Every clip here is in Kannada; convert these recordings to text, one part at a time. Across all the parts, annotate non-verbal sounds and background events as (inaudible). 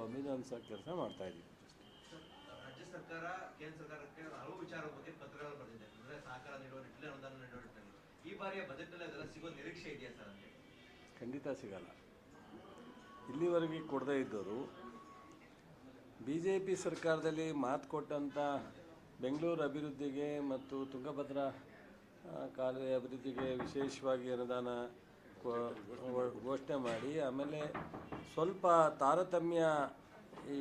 ಒಂದು ಅಭಿನಂದಿಸೋ ಕೆಲಸ ಮಾಡ್ತಾ ಇದ್ದೀವಿ. ರಾಜ್ಯ ಸರ್ಕಾರ ಕೇಂದ್ರ ಸರ್ಕಾರಕ್ಕೆ ಹಲವು ವಿಚಾರದ ಬಗ್ಗೆ ಪತ್ರಗಳು ಬರೆದಿದೆ. ಅಂದ್ರೆ ಸಹಕಾರ ನೀಡುವ ನಿಟ್ಟಿನಲ್ಲಿ ಅನುದಾನ ನೀಡುವ ನಿಟ್ಟಿನಲ್ಲಿ. ಈ ಬಾರಿಯ ಬಜೆಟ್ನಲ್ಲಿ ಅದೆಲ್ಲ ಸಿಗೋ ನಿರೀಕ್ಷೆ ಇದೆಯಾ ಸರ್ ಅಂತ ಖಂಡಿತ ಸಿಗಲ್ಲ. ಇಲ್ಲಿವರೆಗೆ ಕೊಡದೇ ಇದ್ದವರು ಬಿ ಜೆ ಪಿ ಸರ್ಕಾರದಲ್ಲಿ ಮಾತು ಕೊಟ್ಟಂಥ ಬೆಂಗಳೂರು ಅಭಿವೃದ್ಧಿಗೆ ಮತ್ತು ತುಂಗಭದ್ರಾ ಕಾಲುವೆ ಅಭಿವೃದ್ಧಿಗೆ ವಿಶೇಷವಾಗಿ ಅನುದಾನ ಘೋಷಣೆ ಮಾಡಿ, ಆಮೇಲೆ ಸ್ವಲ್ಪ ತಾರತಮ್ಯ ಈ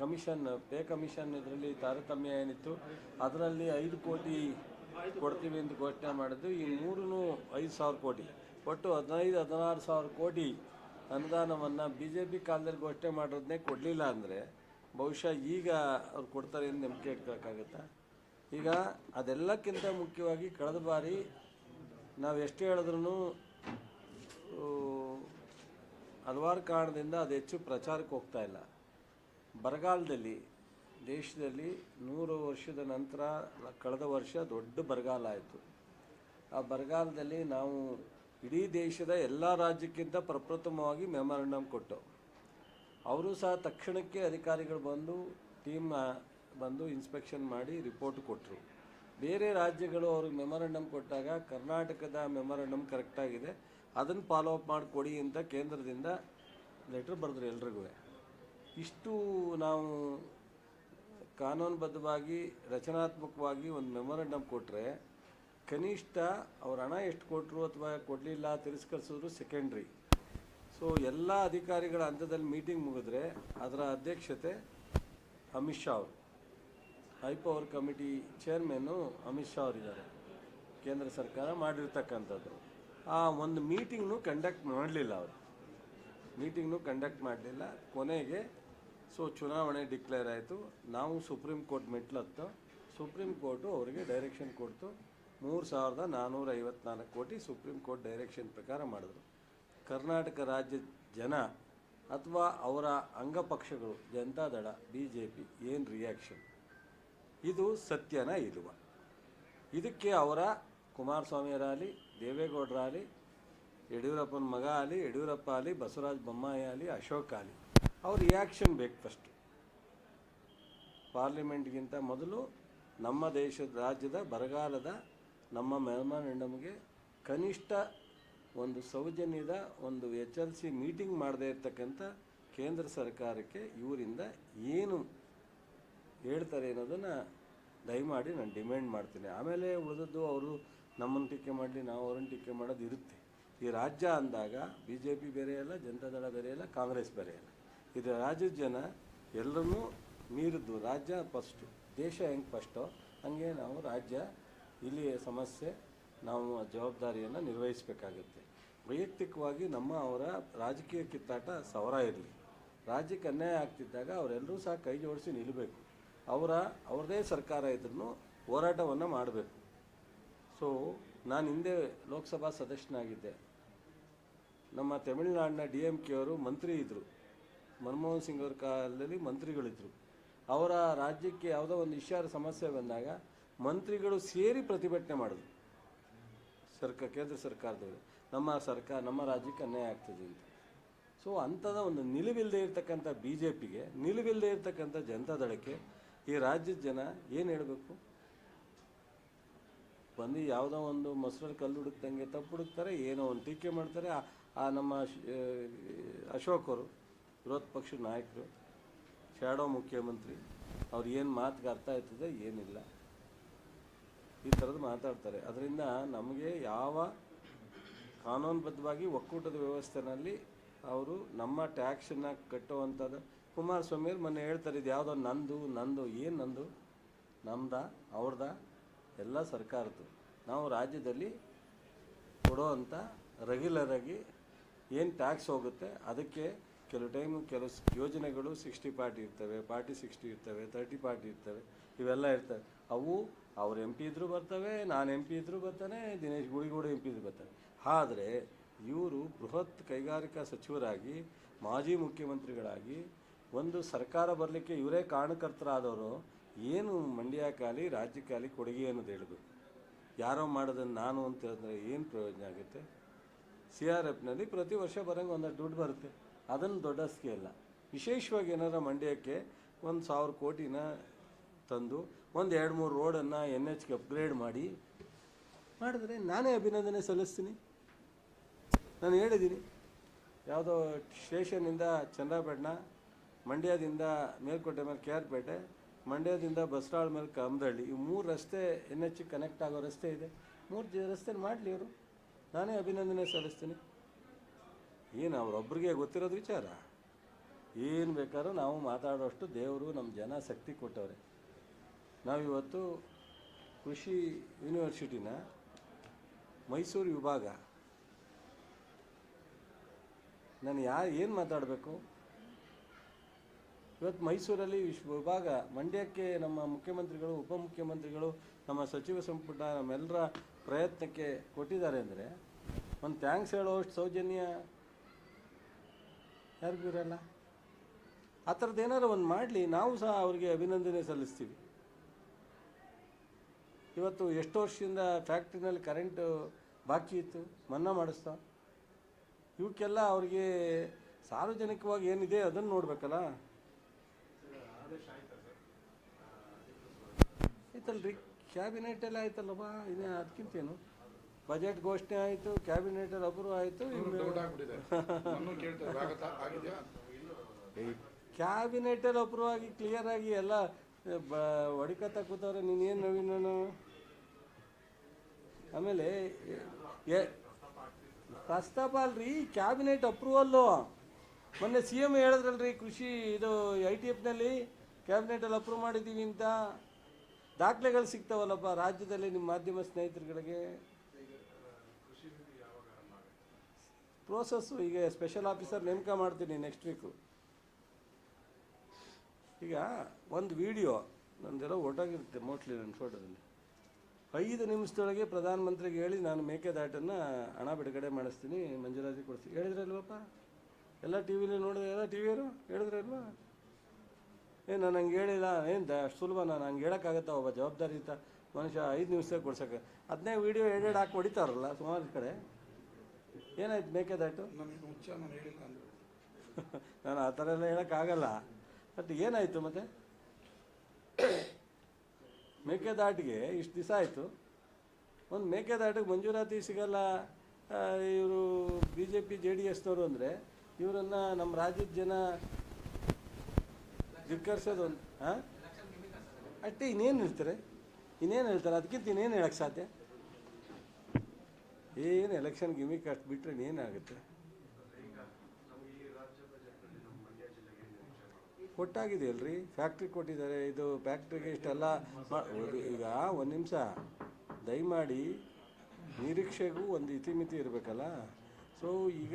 ಕಮಿಷನ್, ಪೇ ಕಮಿಷನ್ ಇದರಲ್ಲಿ ತಾರತಮ್ಯ ಏನಿತ್ತು, ಅದರಲ್ಲಿ ಐದು ಕೋಟಿ ಕೊಡ್ತೀವಿ ಅಂತ ಘೋಷಣೆ ಮಾಡಿದ್ದು ಈ ಮೂರೂ ಐದು ಸಾವಿರ ಕೋಟಿ. ಒಟ್ಟು ಹದಿನೈದು, ಹದಿನಾರು ಸಾವಿರ ಕೋಟಿ ಅನುದಾನವನ್ನು ಬಿ ಜೆ ಪಿ ಕಾಲದಲ್ಲಿ ಘೋಷಣೆ ಮಾಡೋದನ್ನೇ ಕೊಡಲಿಲ್ಲ ಅಂದರೆ ಬಹುಶಃ ಈಗ ಅವ್ರು ಕೊಡ್ತಾರೆ ಎಂದು ನಂಬಿಕೆ ಇಟ್ಕೋಕ್ಕಾಗತ್ತಾ ಈಗ ಅದೆಲ್ಲಕ್ಕಿಂತ ಮುಖ್ಯವಾಗಿ ಕಳೆದ ಬಾರಿ ನಾವು ಎಷ್ಟು ಹೇಳಿದ್ರೂ ಹಲವಾರು ಕಾರಣದಿಂದ ಅದು ಹೆಚ್ಚು ಪ್ರಚಾರಕ್ಕೆ ಹೋಗ್ತಾ ಇಲ್ಲ. ಬರಗಾಲದಲ್ಲಿ, ದೇಶದಲ್ಲಿ ನೂರು ವರ್ಷದ ನಂತರ, ಕಳೆದ ವರ್ಷ ದೊಡ್ಡ ಬರಗಾಲ ಆಯಿತು. ಆ ಬರಗಾಲದಲ್ಲಿ ನಾವು ಇಡೀ ದೇಶದ ಎಲ್ಲ ರಾಜ್ಯಕ್ಕಿಂತ ಪ್ರಪ್ರಥಮವಾಗಿ ಮೆಮೊರಂಡಮ್ ಕೊಟ್ಟು, ಅವರು ಸಹ ತಕ್ಷಣಕ್ಕೆ ಅಧಿಕಾರಿಗಳು ಬಂದು, ಟೀಮ್ ಬಂದು ಇನ್ಸ್ಪೆಕ್ಷನ್ ಮಾಡಿ ರಿಪೋರ್ಟ್ ಕೊಟ್ಟರು ಬೇರೆ ರಾಜ್ಯಗಳು ಅವ್ರಿಗೆ ಮೆಮೊರಂಡಮ್ ಕೊಟ್ಟಾಗ ಕರ್ನಾಟಕದ ಮೆಮೊರಂಡಮ್ ಕರೆಕ್ಟಾಗಿದೆ ಅದನ್ನು ಫಾಲೋ ಅಪ್ ಮಾಡಿಕೊಡಿ ಅಂತ ಕೇಂದ್ರದಿಂದ ಲೆಟ್ರ್ ಬರೆದ್ರು ಎಲ್ರಿಗೂ. ಇಷ್ಟು ನಾವು ಕಾನೂನುಬದ್ಧವಾಗಿ, ರಚನಾತ್ಮಕವಾಗಿ ಒಂದು ಮೆಮೊರಂಡಮ್ ಕೊಟ್ಟರೆ ಕನಿಷ್ಠ ಅವ್ರ ಹಣ ಎಷ್ಟು ಕೊಟ್ಟರು ಅಥವಾ ಕೊಡಲಿಲ್ಲ ತಿರಸ್ಕರಿಸಿದ್ರು ಸೆಕೆಂಡ್ರಿ ಸೊ ಎಲ್ಲ ಅಧಿಕಾರಿಗಳ ಹಂತದಲ್ಲಿ ಮೀಟಿಂಗ್ ಮುಗಿದ್ರೆ ಅದರ ಅಧ್ಯಕ್ಷತೆ ಅಮಿತ್ ಶಾ ಅವರು. High power committee chairman Amit Shah ಅವರಿದ್ದಾರೆ. ಕೇಂದ್ರ ಸರ್ಕಾರ ಮಾಡಿರ್ತಕ್ಕಂಥದ್ದು. ಆ ಒಂದು ಮೀಟಿಂಗ್ನು ಕಂಡಕ್ಟ್ ಮಾಡಲಿಲ್ಲ ಅವರು. ಮೀಟಿಂಗ್ನು ಕಂಡಕ್ಟ್ ಮಾಡಲಿಲ್ಲ. ಕೊನೆಗೆ ಸೊ ಚುನಾವಣೆ ಡಿಕ್ಲೇರ್ ಆಯಿತು. ನಾವು ಸುಪ್ರೀಂ ಕೋರ್ಟ್ ಮೆಟ್ಲತ್ತು. ಸುಪ್ರೀಂ ಕೋರ್ಟು ಅವರಿಗೆ ಡೈರೆಕ್ಷನ್ ಕೊಡ್ತು. ಮೂರು ಸಾವಿರದ ನಾನ್ನೂರ ಐವತ್ನಾಲ್ಕು ಕೋಟಿ ಸುಪ್ರೀಂ ಕೋರ್ಟ್ ಡೈರೆಕ್ಷನ್ ಪ್ರಕಾರ ಮಾಡಿದ್ರು. ಕರ್ನಾಟಕ ರಾಜ್ಯ ಜನ ಅಥವಾ ಅವರ ಅಂಗಪಕ್ಷಗಳು ಜನತಾದಳ ಬಿ ಜೆ ಪಿ ಏನು ರಿಯಾಕ್ಷನ್ ಇದು ಸತ್ಯನ ಇಲ್ವ? ಇದಕ್ಕೆ ಅವರ ಕುಮಾರಸ್ವಾಮಿಯರಾಗಲಿ ದೇವೇಗೌಡರಾಗಲಿ ಯಡಿಯೂರಪ್ಪನ ಮಗ ಆಗಲಿ ಯಡಿಯೂರಪ್ಪ ಆಗಲಿ ಬಸವರಾಜ ಬೊಮ್ಮಾಯಿ ಆಗಲಿ ಅಶೋಕ್ ಆಗಲಿ ಅವ್ರ ರಿಯಾಕ್ಷನ್ ಬೇಕು ಫಸ್ಟ್ ಪಾರ್ಲಿಮೆಂಟ್ಗಿಂತ ಮೊದಲು ನಮ್ಮ ದೇಶದ, ರಾಜ್ಯದ ಬರಗಾಲದ ನಮ್ಮ ಮೆಮೊರಂಡಮ್ಗೆ ಕನಿಷ್ಠ ಒಂದು ಸೌಜನ್ಯದ ಒಂದು ಎಚ್ ಎಲ್ ಸಿ ಮೀಟಿಂಗ್ ಮಾಡದೇ ಇರ್ತಕ್ಕಂಥ ಕೇಂದ್ರ ಸರ್ಕಾರಕ್ಕೆ ಇವರಿಂದ ಏನು ಹೇಳ್ತಾರೆ ಅನ್ನೋದನ್ನು ದಯಮಾಡಿ ನಾನು ಡಿಮ್ಯಾಂಡ್ ಮಾಡ್ತೀನಿ. ಆಮೇಲೆ ಉಳಿದದ್ದು ಅವರು ನಮ್ಮನ್ನು ಟೀಕೆ ಮಾಡಲಿ, ನಾವು ಅವ್ರನ್ನ ಟೀಕೆ ಮಾಡೋದು ಇರುತ್ತೆ. ಈ ರಾಜ್ಯ ಅಂದಾಗ ಬಿ ಜೆ ಪಿ ಬೇರೆ ಜನತಾದಳ ಬೇರೆ ಅಲ್ಲ, ಕಾಂಗ್ರೆಸ್ ಬೇರೆ ಅಲ್ಲ. ಇದು ರಾಜ್ಯದ ಜನ ಎಲ್ಲರನ್ನೂ ಮೀರಿದ್ದು ರಾಜ್ಯ ಫಸ್ಟು ದೇಶ ಹೆಂಗೆ ಫಸ್ಟೋ ಹಂಗೆ ನಾವು ರಾಜ್ಯ ಇಲ್ಲಿಯ ಸಮಸ್ಯೆ, ನಾವು ಜವಾಬ್ದಾರಿಯನ್ನು ನಿರ್ವಹಿಸಬೇಕಾಗುತ್ತೆ. ವೈಯಕ್ತಿಕವಾಗಿ ನಮ್ಮ ಅವರ ರಾಜಕೀಯ ಕಿತ್ತಾಟ ಸವರ ಇರಲಿ. ರಾಜ್ಯಕ್ಕೆ ಅನ್ಯಾಯ ಆಗ್ತಿದ್ದಾಗ ಅವರೆಲ್ಲರೂ ಸಹ ಕೈ ಜೋಡಿಸಿ ನಿಲ್ಲಬೇಕು ಅವರ, ಅವ್ರದೇ ಸರ್ಕಾರ ಇದ್ರೂ ಹೋರಾಟವನ್ನು ಮಾಡಬೇಕು. ಸೊ ನಾನು ಹಿಂದೆ ಲೋಕಸಭಾ ಸದಸ್ಯನಾಗಿದ್ದೆ. ನಮ್ಮ ತಮಿಳುನಾಡಿನ ಡಿ ಎಂ ಕೆ ಅವರು ಮಂತ್ರಿ ಇದ್ದರು ಮನಮೋಹನ್ ಸಿಂಗ್ ಅವ್ರ ಕಾಲದಲ್ಲಿ ಮಂತ್ರಿಗಳಿದ್ದರು ಅವರ ರಾಜ್ಯಕ್ಕೆ ಯಾವುದೋ ಒಂದು ವಿಷಯ ಸಮಸ್ಯೆ ಬಂದಾಗ ಮಂತ್ರಿಗಳು ಸೇರಿ ಪ್ರತಿಭಟನೆ ಮಾಡಿದ್ರು. ಸರ್ಕಾರ ಕೇಂದ್ರ ಸರ್ಕಾರದವರು. ನಮ್ಮ ಸರ್ಕಾರ ನಮ್ಮ ರಾಜ್ಯಕ್ಕೆ ಅನ್ಯಾಯ ಆಗ್ತದೆ ಅಂತ. ಸೊ ಅಂಥದ ಒಂದು ನಿಲುವಿಲ್ಲದೆ ಇರತಕ್ಕಂಥ ಬಿ ಜೆ ಪಿಗೆ ನಿಲುವಿಲ್ಲದೆ ಇರ್ತಕ್ಕಂಥ ಜನತಾದಳಕ್ಕೆ ಈ ರಾಜ್ಯದ ಜನ ಏನು ಹೇಳಬೇಕು? ಬಂದು ಯಾವುದೋ ಒಂದು ಮೊಸರಲ್ಲಿ ಕಲ್ಲು ಹುಡುಕ್ದಂಗೆ ತಪ್ಪು ಹುಡುಕ್ತಾರೆ, ಏನೋ ಒಂದು ಟೀಕೆ ಮಾಡ್ತಾರೆ. ಆ- ನಮ್ಮ ಅಶೋಕ್ ಅವರು, ವಿರೋಧ ಪಕ್ಷದ ನಾಯಕರು ಶ್ಯಾಡೋ ಮುಖ್ಯಮಂತ್ರಿ, ಅವ್ರು ಏನು ಮಾತಿಗೆ ಅರ್ಥ ಆಯ್ತದೆ ಏನಿಲ್ಲ. ಈ ಥರದ್ದು ಮಾತಾಡ್ತಾರೆ. ಅದರಿಂದ ನಮಗೆ ಯಾವ ಕಾನೂನುಬದ್ಧವಾಗಿ ಒಕ್ಕೂಟದ ವ್ಯವಸ್ಥೆನಲ್ಲಿ ಅವರು ನಮ್ಮ ಟ್ಯಾಕ್ಸನ್ನು ಕಟ್ಟುವಂಥದ್ದು ಕುಮಾರಸ್ವಾಮಿಯವ್ರು ಮೊನ್ನೆ ಹೇಳ್ತಾರೆ, ಇದು ಯಾವುದೋ ನಂದು ನಂದು, ಏನು ನಂದು? ನಮ್ದ, ಅವ್ರದ, ಎಲ್ಲ ಸರ್ಕಾರದ್ದು. ನಾವು ರಾಜ್ಯದಲ್ಲಿ ಕೊಡೋವಂಥ ರೆಗ್ಯುಲರ್ ಆಗಿ ಏನು ಟ್ಯಾಕ್ಸ್ ಹೋಗುತ್ತೆ, ಅದಕ್ಕೆ ಕೆಲವು ಟೈಮು ಕೆಲವು ಯೋಜನೆಗಳು ಸಿಕ್ಸ್ಟಿ ಪಾರ್ಟಿ ಇರ್ತವೆ ಪಾರ್ಟಿ ಸಿಕ್ಸ್ಟಿ ಇರ್ತವೆ ತರ್ಟಿ ಪಾರ್ಟಿ ಇರ್ತವೆ, ಇವೆಲ್ಲ ಇರ್ತವೆ. ಅವು ಅವ್ರು ಎಂ ಪಿ ಇದ್ದರೂ ಬರ್ತವೆ, ನಾನು ಎಂ ಪಿ ಇದ್ದರೂ ಬರ್ತಾನೆ, ದಿನೇಶ್ ಗುಳಿಗೌಡ ಎಂ ಪಿ ಇದ್ರು ಬರ್ತಾನೆ. ಆದರೆ ಇವರು ಬೃಹತ್ ಕೈಗಾರಿಕಾ ಸಚಿವರಾಗಿ, ಮಾಜಿ ಮುಖ್ಯಮಂತ್ರಿಗಳಾಗಿ ಒಂದು ಸರ್ಕಾರ ಬರಲಿಕ್ಕೆ ಇವರೇ ಕಾರಣಕರ್ತರಾದವರು ಏನು ಮಂಡ್ಯಕ್ಕಾಗಿ ರಾಜ್ಯ ಖಾಲಿ ಕೊಡುಗೆ ಅನ್ನೋದು ಹೇಳಬೇಕು ಯಾರೋ ಮಾಡೋದನ್ನು ನಾನು ಅಂತ ಹೇಳಿದ್ರೆ ಏನು ಪ್ರಯೋಜನ ಆಗುತ್ತೆ? ಸಿ ಆರ್ ಎಫ್ನಲ್ಲಿ ಪ್ರತಿ ವರ್ಷ ಬರೋಂಗೆ ಒಂದಷ್ಟು ದುಡ್ಡು ಬರುತ್ತೆ. ಅದನ್ನು ದೊಡ್ಡ ಸ್ಕೇಲ ವಿಶೇಷವಾಗಿ ಏನಾರ ಮಂಡ್ಯಕ್ಕೆ ಒಂದು ಸಾವಿರ ಕೋಟಿನ ತಂದು, ಒಂದು ಎರಡು ಮೂರು ರೋಡನ್ನು ಎನ್ ಎಚ್ಗೆ ಅಪ್ಗ್ರೇಡ್ ಮಾಡಿ ಮಾಡಿದ್ರೆ ನಾನೇ ಅಭಿನಂದನೆ ಸಲ್ಲಿಸ್ತೀನಿ. ನಾನು ಹೇಳಿದ್ದೀನಿ. ಯಾವುದೋ ಸ್ಟೇಷನಿಂದ ಚಂದ್ರಪಟ್ಟಣ ಮಂಡ್ಯದಿಂದ ಮೇಲ್ಕೋಟೆ ಮೇಲೆ ಕೆ ಆರ್ ಪೇಟೆ, ಮಂಡ್ಯದಿಂದ ಬಸ್ರಾಳ್ ಮೇಲೆ ಕಮದಳ್ಳಿ ಈ ಮೂರು ರಸ್ತೆ ಎನ್ ಎಚ್ ಕನೆಕ್ಟ್ ಆಗೋ ರಸ್ತೆ ಇದೆ. ಮೂರು ಜ ರಸ್ತೆ ಮಾಡಲಿ ಇವರು. ನಾನೇ ಅಭಿನಂದನೆ ಸಲ್ಲಿಸ್ತೀನಿ. ಏನು ಅವರೊಬ್ಬರಿಗೆ ಗೊತ್ತಿರೋದು ವಿಚಾರ? ಏನು ಬೇಕಾದ್ರೂ ನಾವು ಮಾತಾಡೋಷ್ಟು ದೇವರು ನಮ್ಮ ಜನ ಶಕ್ತಿ ಕೊಟ್ಟವ್ರೆ. ನಾವಿವತ್ತು ಕೃಷಿ ಯೂನಿವರ್ಸಿಟಿನ ಮೈಸೂರು ವಿಭಾಗ. ನಾನು ಯಾ ಏನು ಮಾತಾಡಬೇಕು? ಇವತ್ತು ಮೈಸೂರಲ್ಲಿ ವಿಶ್ವ ವಿಭಾಗ, ಮಂಡ್ಯಕ್ಕೆ ನಮ್ಮ ಮುಖ್ಯಮಂತ್ರಿಗಳು, ಉಪಮುಖ್ಯಮಂತ್ರಿಗಳು, ನಮ್ಮ ಸಚಿವ ಸಂಪುಟ ನಮ್ಮೆಲ್ಲರ ಪ್ರಯತ್ನಕ್ಕೆ ಕೊಟ್ಟಿದ್ದಾರೆ ಅಂದರೆ ಒಂದು ಥ್ಯಾಂಕ್ಸ್ ಹೇಳೋಷ್ಟು ಸೌಜನ್ಯ ಯಾರಿಗೂ ಇರಲ್ಲ ಆ ಥರದ್ದು ಏನಾರು ಒಂದು ಮಾಡಲಿ, ನಾವು ಸಹ ಅವರಿಗೆ ಅಭಿನಂದನೆ ಸಲ್ಲಿಸ್ತೀವಿ. ಇವತ್ತು ಎಷ್ಟು ವರ್ಷದಿಂದ ಫ್ಯಾಕ್ಟ್ರಿನಲ್ಲಿ ಕರೆಂಟು ಬಾಕಿ ಇತ್ತು, ಮನ್ನಾ ಮಾಡಿಸ್ತಾ? ಇವಕ್ಕೆಲ್ಲ ಅವ್ರಿಗೆ ಸಾರ್ವಜನಿಕವಾಗಿ ಏನಿದೆ ಅದನ್ನು ನೋಡ್ಬೇಕಲ್ಲ? ಆಯ್ತಲ್ರಿ ಕ್ಯಾಬಿನೆಟ್ ಎಲ್ಲ ಆಯ್ತಲ್ಲಪ್ಪ ಇದೇ ಅದಕ್ಕಿಂತೇನು? ಬಜೆಟ್ ಘೋಷಣೆ ಆಯಿತು ಕ್ಯಾಬಿನೆಟಲ್ಲಿ ಅಪ್ರೂವ್ ಆಯಿತು ಕ್ಯಾಬಿನೆಟಲ್ಲಿ ಅಪ್ರೂವ್ ಆಗಿ ಕ್ಲಿಯರ್ ಆಗಿ ಎಲ್ಲ ಬ ಹೊಡಿಕತ್ತ ಕೂತವ್ರೆ ನೀನೇನು ನವೀನನು ಆಮೇಲೆ ಪ್ರಸ್ತಾಪ ಅಲ್ರಿ ಕ್ಯಾಬಿನೆಟ್ ಅಪ್ರೂವಲ್ಲು ಮೊನ್ನೆ ಸಿ ಎಂ ಹೇಳಿದ್ರಲ್ರಿ ಕೃಷಿ ಇದು ಐ ಟಿ ಎಫ್ನಲ್ಲಿ ಕ್ಯಾಬಿನೆಟಲ್ಲಿ ಅಪ್ರೂವ್ ಮಾಡಿದ್ದೀವಿ ಅಂತ. ದಾಖಲೆಗಳು ಸಿಗ್ತಾವಲ್ಲಪ್ಪ, ರಾಜ್ಯದಲ್ಲಿ ನಿಮ್ಮ ಮಾಧ್ಯಮ ಸ್ನೇಹಿತರುಗಳಿಗೆ. ಪ್ರೋಸೆಸ್ಸು ಈಗ ಸ್ಪೆಷಲ್ ಆಫೀಸರ್ ನೇಮಕ ಮಾಡ್ತೀನಿ ನೆಕ್ಸ್ಟ್ ವೀಕು ಈಗ ಒಂದು ವಿಡಿಯೋ ನಂದೆಲ್ಲ ಒಟ್ಟಾಗಿರುತ್ತೆ ಮೋಸ್ಟ್ಲಿ ನನ್ನ ಫೋಟೋದಲ್ಲಿ ಐದು ನಿಮಿಷದೊಳಗೆ ಪ್ರಧಾನಮಂತ್ರಿಗೆ ಹೇಳಿ ನಾನು ಮೇಕೆದಾಟನ್ನು ಹಣ ಬಿಡುಗಡೆ ಮಾಡಿಸ್ತೀನಿ, ಮಂಜೂರಾತಿ ಕೊಡ್ತೀನಿ ಹೇಳಿದ್ರಲ್ವಪ್ಪ? ಎಲ್ಲ ಟಿ ವಿಲಿ ನೋಡಿದ್ರೆ ಎಲ್ಲ ಟಿ ವಿಯರು ಹೇಳಿದ್ರಲ್ವಾ? ಏನು ನಾನು ಹಂಗೆ ಹೇಳಿಲ್ಲ. ಏನು ದ ಅಷ್ಟು ಸುಲಭ ನಾನು ಹಂಗೆ ಹೇಳೋಕ್ಕಾಗತ್ತಾ ಒಬ್ಬ ಜವಾಬ್ದಾರಿಯುತ ಮನುಷ್ಯ ಐದು ನಿಮಿಷದಾಗ ಕೊಡ್ಸೋಕೆ ಅದನ್ನೇ ವೀಡಿಯೋ ಎಡೆಡ್ ಹಾಕಿ ಹೊಡಿತಾರಲ್ಲ ಸುಮಾರು ಕಡೆ. ಏನಾಯ್ತು ಬೇಕಾದಾಯ್ತು ನನಗೆ ಮುಂಚೆ ನಾನು ಹೇಳಿಲ್ಲ ಅಂದ್ರೆ. (laughs) ನಾನು ಆ ಥರ ಎಲ್ಲ ಹೇಳೋಕ್ಕಾಗಲ್ಲ. ಬಟ್ ಏನಾಯಿತು ಮತ್ತೆ? (coughs) ಮೇಕೆದಾಟಿಗೆ ಇಷ್ಟು ದಿವಸ ಆಯಿತು. ಒಂದು ಮೇಕೆದಾಟಿಗೆ ಮಂಜೂರಾತಿ ಸಿಗಲ್ಲ. ಇವರು B J P J D ಎಸ್ನವರು ಅಂದರೆ ಇವರನ್ನು ನಮ್ಮ ರಾಜ್ಯದ ಜನ ಧಿಕ್ಕರಿಸೋದು ಒಂದು ಹಾಂ ಅಷ್ಟೇ ಇನ್ನೇನು ಹೇಳ್ತಾರೆ? ಇನ್ನೇನು ಹೇಳ್ತಾರೆ? ಅದಕ್ಕಿಂತ ಇನ್ನೇನು ಹೇಳಕ್ಕೆ ಸಾಧ್ಯ? ಏನು ಎಲೆಕ್ಷನ್ ಗಿಮಿಕ್ ಅಷ್ಟು ಬಿಟ್ಟರೆ ಇನ್ನೇನಾಗುತ್ತೆ ಕೊಟ್ಟಾಗಿದೆ ಅಲ್ರಿ. ಫ್ಯಾಕ್ಟ್ರಿ ಕೊಟ್ಟಿದ್ದಾರೆ. ಇದು ಫ್ಯಾಕ್ಟ್ರಿಗೆ ಇಷ್ಟೆಲ್ಲ ಈಗ ಒಂದು ನಿಮಿಷ. ದಯಮಾಡಿ ನಿರೀಕ್ಷೆಗೂ ಒಂದು ಇತಿಮಿತಿ ಇರಬೇಕಲ್ಲ? ಸೊ ಈಗ